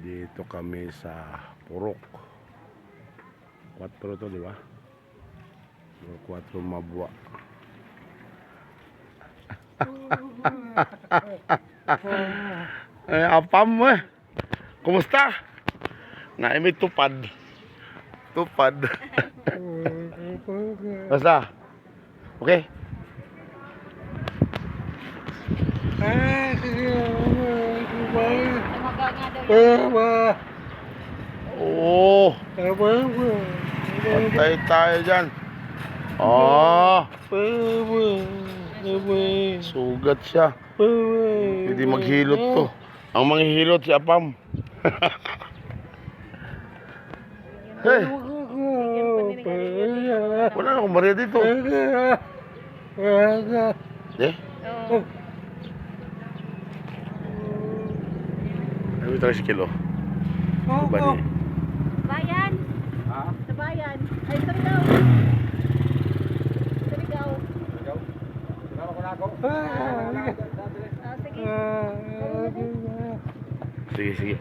Dito kami sa Purok. 4 to, di ba? 4 mabwa. eh, apam mo eh. Kumusta? Naimi tupad. Tupad. Basta. Okay? Tumaga daw. Oo. Patay tayo dyan. Oh. Sugat siya. Hindi maghilot to. Ang manghihilot si Apam. hey, wala na akong Maria dito. Eh? Oo. Ano ito si Kilo? Iba ni. Bayan. Sa bayan. Ay, Surigao. Surigao. Ah, sige. Sige, sige.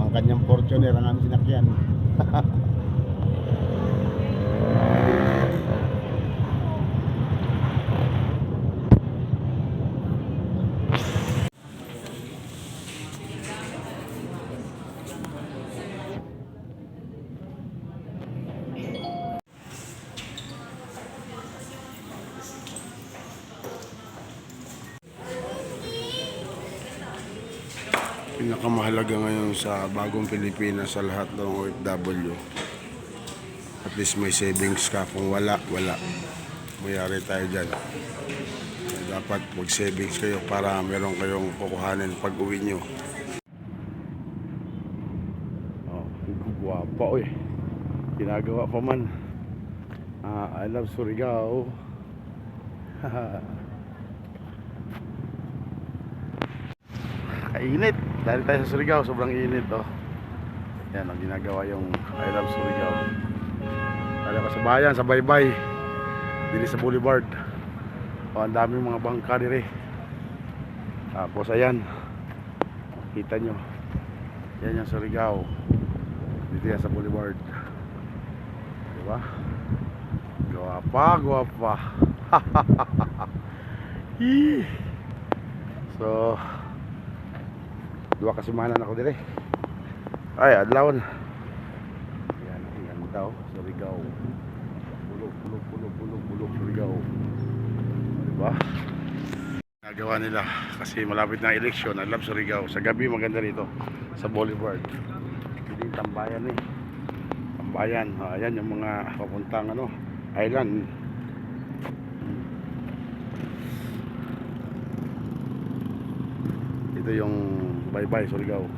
ang kanyang Fortuner ang aming sinakyan. Pinakamahalaga ngayon sa bagong Pilipinas sa lahat ng OFW. At least may savings ka. Kung wala, wala. Mayari tayo dyan. Dapat mag-savings kayo para meron kayong kukuhanin pag uwi nyo. Oh, guwapo eh. Ginagawa pa man. Ah, I love Surigao. Kainit. Dahil tayo sa Surigao, sobrang init oh. Yan ang ginagawa yung I love Surigao. Dahil ako sa bayan, sa baybay. Dili sa boulevard. Oh, ang daming mga bangka dire. Tapos ayan. Kita nyo. Yan yung Surigao. Dito yan sa boulevard. Diba? Guwapa, guwapa. Ih. so, dua kasimanan ako dire. Ay, adlawon. Yan, ang ganda oh, Surigao. Bulog, bulog, bulog, bulog, bulog, Surigao. Diba? Nagawa nila kasi malapit na eleksyon. I love Surigao. Sa gabi maganda rito sa Boulevard. Hindi tambayan eh. Tambayan. Ayan yung mga papuntang ano, island. Ito yung bye-bye Surigao.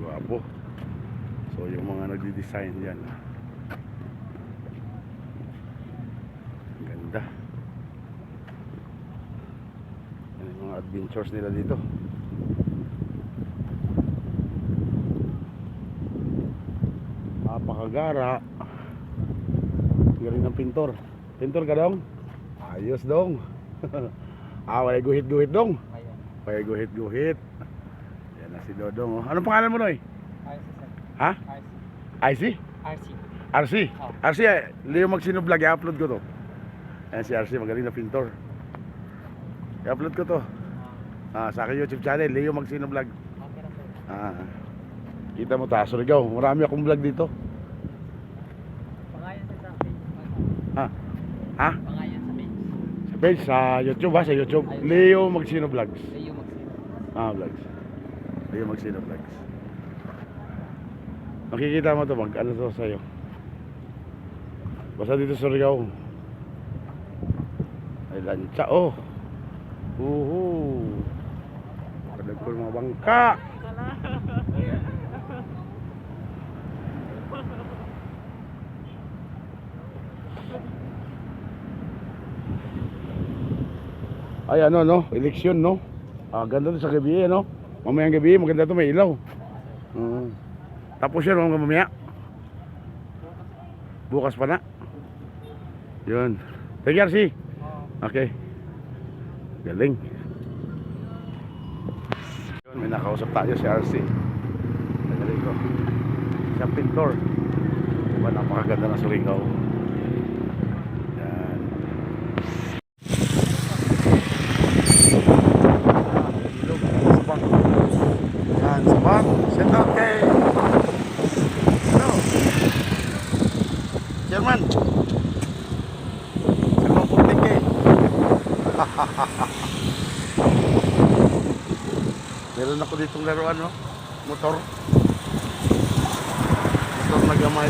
Guwapo. So yung mga nagdi-design yan. Ganda. Yan yung mga adventures nila dito. Napakagara. Galing ng pintor. Pintor ka dong? Ayos dong. ah, wala guhit-guhit dong. Guhit-guhit. Yan na si Dodong. oh. Anong pangalan mo Noy? Ha? IC? RC. RC? Oh. RC, eh, Leo Magsino Vlog, i-upload ko to. Ayan si RC, magaling na pintor. I-upload ko to. Ah, sa aking YouTube channel, Leo Magsino Vlog. Okay na sir. Ah, kita mo ta, Surigao. Marami akong vlog dito. Pangalan sir sa page. Ha? Ha? Pangalan sa page. Sa page, sa YouTube ha, sa YouTube. Leo Magsino Vlogs. Leo. Ah, vlogs. Leo Magsino Vlogs. Makikita mo to, mag ano to sa'yo. Basta dito sa Surigao. Ay, lancha, oh. Uhu. Kadag ko mga bangka. Ay ano no, eleksyon no. Ah, ganda to sa gabi eh, no. Mamayang gabi, maganda to may ilaw. Mm. Tapos yun, mga mamaya. Bukas pa na. Yun. Thank you, RC. Okay. Galing. Yun, may nakausap tayo si RC. Galing ko. Siyang pintor. Diba napakaganda ng Surigao. Meron ako ditong laruan, no? Motor. Motor na gamay.